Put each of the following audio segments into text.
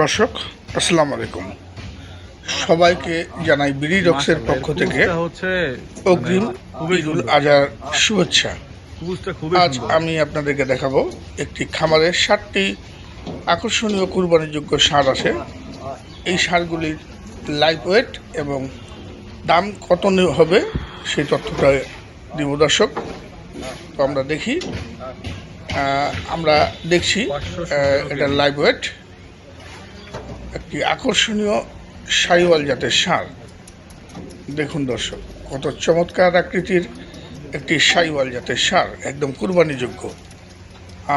দর্শক আসসালামু আলাইকুম। সবাইকে জানাই বিডি রক্সের পক্ষ থেকে অগ্রিম ঈদুল আজহার শুভেচ্ছা। আজ আমি আপনাদেরকে দেখাবো একটি খামারের ষাটটি আকর্ষণীয় কুরবানিযোগ্য সার আছে। এই সারগুলির লাইফ ওয়েট এবং দাম কত হবে সেই তথ্যটা দিব দর্শক। তো আমরা দেখি। আমরা দেখছি এটা লাইভ ওয়েট একটি আকর্ষণীয় সাইওয়াল জাতের সার দেখুন দর্শক কত চমৎকার আকৃতির একটি সাইওয়াল জাতের সার একদম কুরবানিযোগ্য।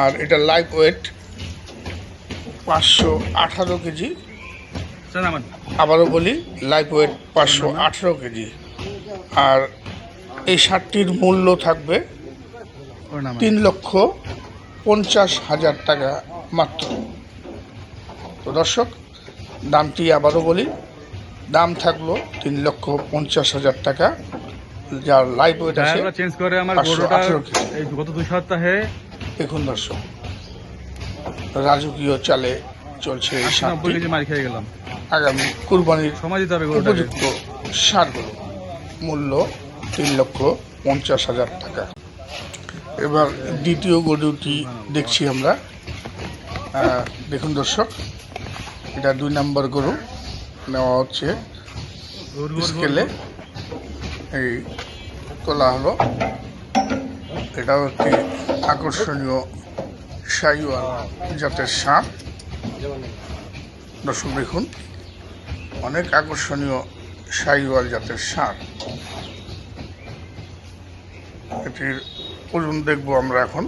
আর এটা লাইভ ওয়েট পাঁচশো আঠারো কেজি। আবারও বলি লাইভ ওয়েট পাঁচশো আঠারো কেজি। আর এই সারটির মূল্য থাকবে তিন লক্ষ পঞ্চাশ হাজার টাকা মাত্র। তো দর্শক দামটি আবারও বলি। দাম থাকল তিন লক্ষ পঞ্চাশ হাজার টাকা। যার লাইফ ওয়েট আছে চেঞ্জ করে আমার গরুটা গত দুই সপ্তাহে। দেখুন দর্শক রাজকীয় চালে চলছে এই সারটি মার খেয়ে গেলাম। আগামী কুরবানির সময় দিতে হবে উপযুক্ত সারগুলো। মূল্য তিন লক্ষ পঞ্চাশ হাজার টাকা। এবার দ্বিতীয় গরুটি দেখছি আমরা। দেখুন দর্শক এটা দুই নম্বর গরু। নেওয়া হচ্ছে স্কেলে। এই তোলা হলো। এটাও একটি আকর্ষণীয় সাইওয়াল জাতের সাপ। দর্শক দেখুন অনেক আকর্ষণীয় সাইওয়াল জাতের সার এটির ওজন দেখব আমরা এখন।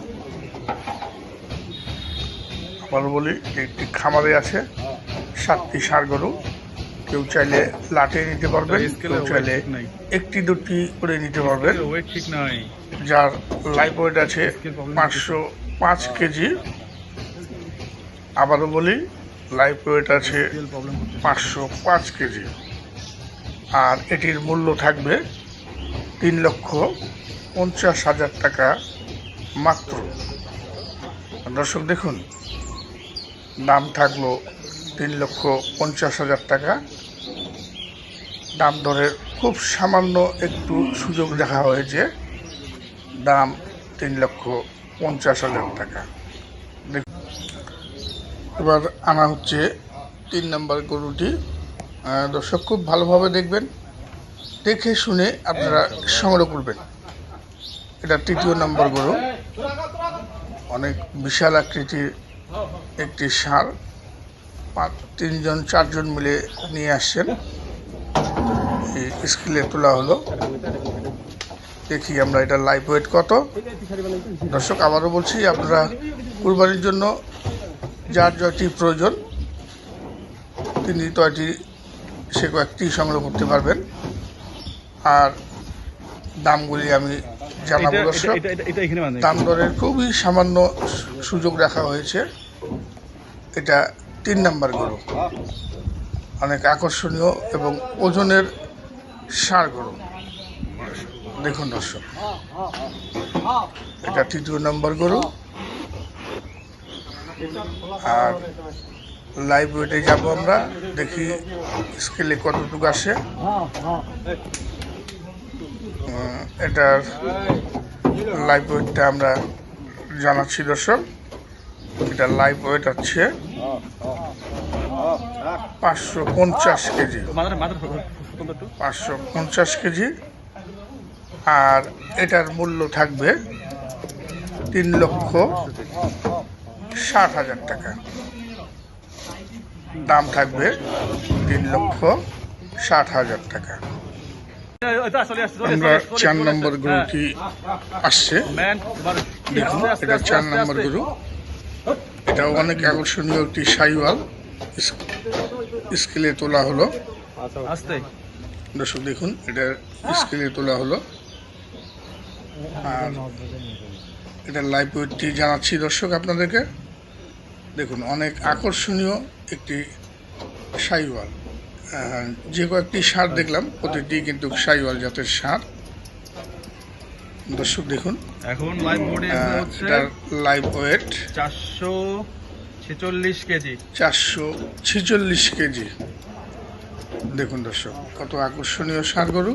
আবার বলি একটি খামারে আছে সাতটি সার গরু। কেউ চাইলে লাটে নিতে পারবেন কেউ চাইলে একটি দুটি করে নিতে পারবেন। যার লাইফ ওয়েট আছে পাঁচশো পাঁচ কেজি। আবারও বলি লাইফ ওয়েট আছে পাঁচশো পাঁচ কেজি। আর এটির মূল্য থাকবে তিন লক্ষ পঞ্চাশ হাজার টাকা মাত্র। দর্শক দেখুন দাম থাকল তিন লক্ষ পঞ্চাশ হাজার টাকা। দাম দরের খুব সামান্য একটু সুযোগ দেখা হয়েছে। দাম তিন লক্ষ পঞ্চাশ হাজার টাকা। এবার আনা হচ্ছে তিন নম্বর গরুটি। দর্শক, খুব ভালোভাবে দেখবেন। দেখে শুনে আপনারা সংগ্রহ করবেন। এটা তৃতীয় নম্বর গরু। অনেক বিশাল আকৃতির একটি সার পাঁচ, তিনজন, চারজন মিলে নিয়ে আসছেন। এই তোলা হলো। দেখি আমরা এটা লাইভ ওয়েট কত। দর্শক, আবারও বলছি, আপনারা কুরবানির জন্য যার যটি প্রয়োজন, তিনি তয়টি সে কয়েকটি সংগ্রহ করতে পারবেন। আর দামগুলি আমি জানাব দর্শক দাম দরের খুবই সামান্য সুযোগ রাখা হয়েছে। এটা তিন নাম্বার গরু। অনেক আকর্ষণীয় এবং ওজনের সার গরু। দেখুন দর্শক এটা তৃতীয় নম্বর গরু। আর লাইভ ওয়েটে যাব আমরা দেখি স্কেলে কতটুকু আসে। এটার লাইভ ওয়েটটা আমরা জানাচ্ছি দর্শক। এটা লাইভ ওয়েট হচ্ছে পাঁচশো পঞ্চাশ কেজি। পাঁচশো পঞ্চাশ কেজি। আর এটার মূল্য থাকবে তিন লক্ষ ষাট হাজার টাকা। দাম থাকবে তিন লক্ষ ষাট হাজার টাকা এটা চলে আসছে চলে আমরা চার নম্বর। গরুটি আসছে। দেখুন, এটা চার নম্বর গরু এটাও অনেক আকর্ষণীয় একটি সাইওয়াল। স্কেলে তোলা হলো। দর্শক, দেখুন, এটা স্কেলে তোলা হলো। আর এটা লাইভ ওয়েটটি জানাচ্ছি দর্শক আপনাদেরকে। দেখুন, অনেক আকর্ষণীয় একটি সাইওয়াল। যে কয়েকটি সার দেখলাম প্রতিটি কিন্তু সাইওয়াল জাতের সার। দর্শক দেখুন। এখন লাইভ বোর্ডে এটার লাইভ ওয়েট চারশো ছেচল্লিশ কেজি। চারশো ছেচল্লিশ কেজি। দেখুন দর্শক কত আকর্ষণীয় সার গরু।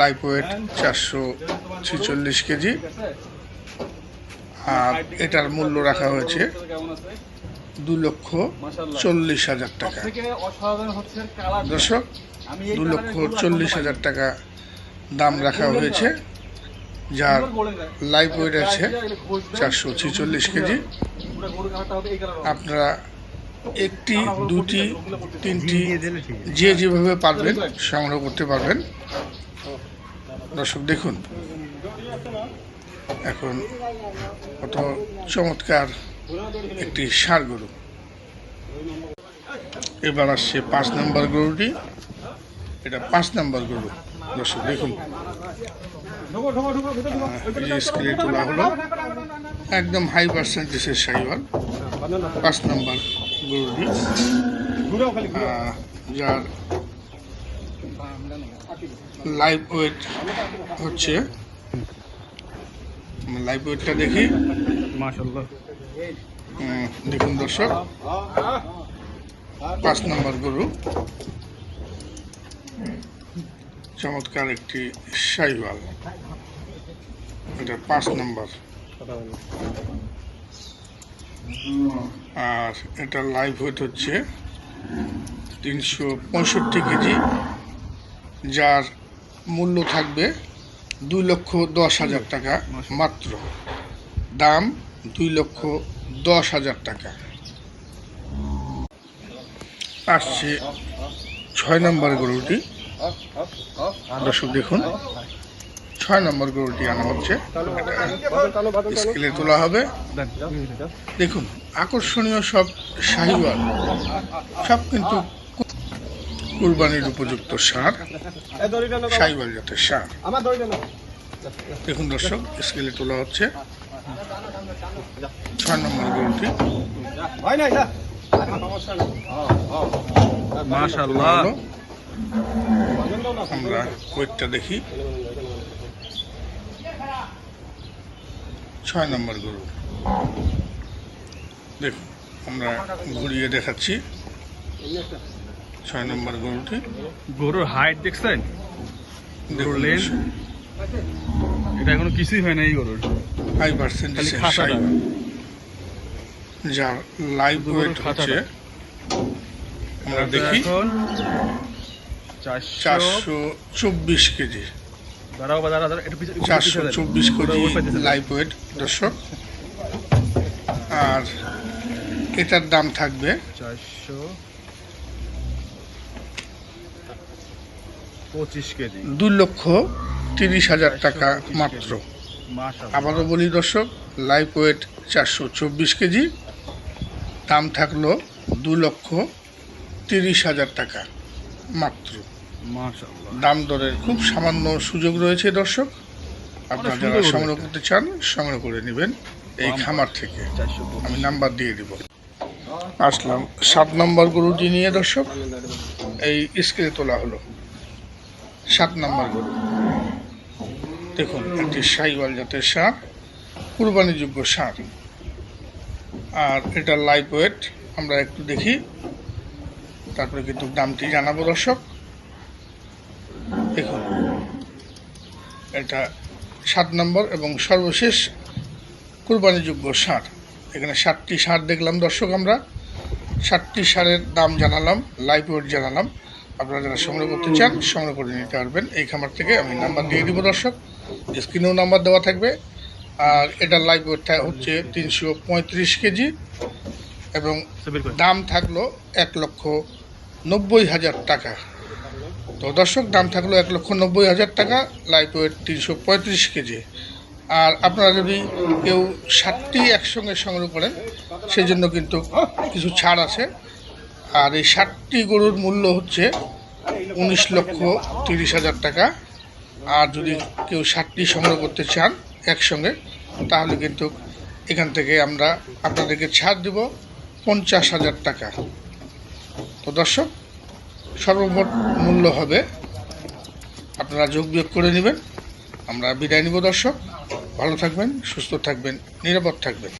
লাইফ ওয়েট চারশো ছেচল্লিশ কেজি। আর এটার মূল্য রাখা হয়েছে দু লক্ষ চল্লিশ হাজার টাকা। দর্শক দু লক্ষ চল্লিশ হাজার টাকা দাম রাখা হয়েছে যার লাইফ ওয়েট আছে চারশো ছেচল্লিশ কেজি। আপনারা একটি দুটি তিনটি যে যেভাবে পারবেন সংগ্রহ করতে পারবেন। দর্শক দেখুন। এখন কত চমৎকার একটি ষাঁড় গরু। এবার আসছে পাঁচ নম্বর গরুটি। এটা পাঁচ নম্বর গরু। দর্শক দেখুন। স্কেলে তোলা হলো। একদম হাই পার্সেন্টেজের সাইবার পাঁচ নম্বর গরুটি। যার লাইভ ওয়েট হচ্ছে। লাইভ ওয়েটটা দেখি। মাশাল্লাহ উম, দেখুন দর্শক। পাঁচ নম্বর গরু। চমৎকার একটি সাইওয়াল। এটা পাঁচ নম্বর। আর এটা লাইভ ওয়েট হচ্ছে তিনশো পঁয়ষট্টি কেজি। যার মূল্য থাকবে দুই লক্ষ দশ হাজার টাকা মাত্র। দাম দুই লক্ষ দশ হাজার টাকা। আসছে ছয় নম্বর গরুটি। দর্শক দেখুন, ছয় নম্বর গরুটি আনা হচ্ছে। স্কেলে তোলা হবে। দেখুন, আকর্ষণীয় সব শাহিওয়াল, সব কিন্তু কুরবানির উপযুক্ত সার, শাহিওয়াল জাতের সার। দেখুন দর্শক, স্কেলে তোলা হচ্ছে। ছয় নম্বর গরুটি। হয় না মাশাল্লাহ আমরা ওয়েটটা দেখি। ছয় নম্বর গরু। দেখুন আমরা ঘুরিয়ে দেখাচ্ছি। ছয় নম্বর গরুটি। গরুর হাইট দেখছেন? এটা এখনও কিছুই হয় না এই গরুর। High percent. যার লাইভ ওয়েট। হচ্ছে আমরা দেখি। চারশো চব্বিশ কেজি। চারশো চব্বিশ কেজি লাইভ ওয়েট দর্শক। আর এটার দাম থাকবে চারশো পঁচিশ কেজি। দুই লক্ষ তিরিশ হাজার টাকা মাত্র। আবারও বলি দর্শক লাইভ ওয়েট চারশো চব্বিশ কেজি দাম থাকল দু লক্ষ তিরিশ হাজার টাকা মাত্র। দাম দরের খুব সামান্য সুযোগ রয়েছে দর্শক। আপনারা যারা সংগ্রহ করতে চান সংগ্রহ করে নেবেন এই খামার থেকে। আমি নাম্বার দিয়ে দিব। আসলাম সাত নম্বর গরুটি নিয়ে দর্শক। এই স্ক্রিনে তোলা হলো। সাত নম্বর গরু। দেখুন, একটি সাইওয়াল জাতের সার কুরবানিযোগ্য সার। আর এটা লাইভ ওয়েট আমরা একটু দেখি। তারপরে কিন্তু দামটি জানাব দর্শক। দেখুন, এটা সাত নম্বর এবং সর্বশেষ কুরবানিযোগ্য সার। এখানে সাতটি সার দেখলাম দর্শক আমরা। সাতটি সারের দাম জানালাম লাইভ ওয়েট জানালাম। আপনারা যারা সংগ্রহ করতে চান, সংগ্রহ করে নিতে পারবেন। এই খামার থেকে আমি নাম্বার দিয়ে দিব দর্শক। স্ক্রিনেও নাম্বার দেওয়া থাকবে। আর এটা লাইভ ওয়েটটা হচ্ছে তিনশো পঁয়ত্রিশ কেজি এবং দাম থাকল এক লক্ষ নব্বই হাজার টাকা। তো দর্শক দাম থাকল এক লক্ষ নব্বই হাজার টাকা লাইভ ওয়েট তিনশো পঁয়ত্রিশ কেজি। আর আপনারা যদি কেউ ষাটটি একসঙ্গে সংগ্রহ করেন সেই জন্য কিন্তু কিছু ছাড় আছে। আর এই ষাটটি গরুর মূল্য হচ্ছে উনিশ লক্ষ তিরিশ হাজার টাকা। আর যদি কেউ ষাটটি সংগ্রহ করতে চান একসঙ্গে, তাহলে কিন্তু এখান থেকে আমরা আপনাদেরকে ছাড় দেব পঞ্চাশ হাজার টাকা। তো দর্শক, সর্বমোট মূল্য হবে, আপনারা যোগ বিয়োগ করে নেবেন, আমরা বিদায় নিব দর্শক। ভালো থাকবেন, সুস্থ থাকবেন, নিরাপদ থাকবেন।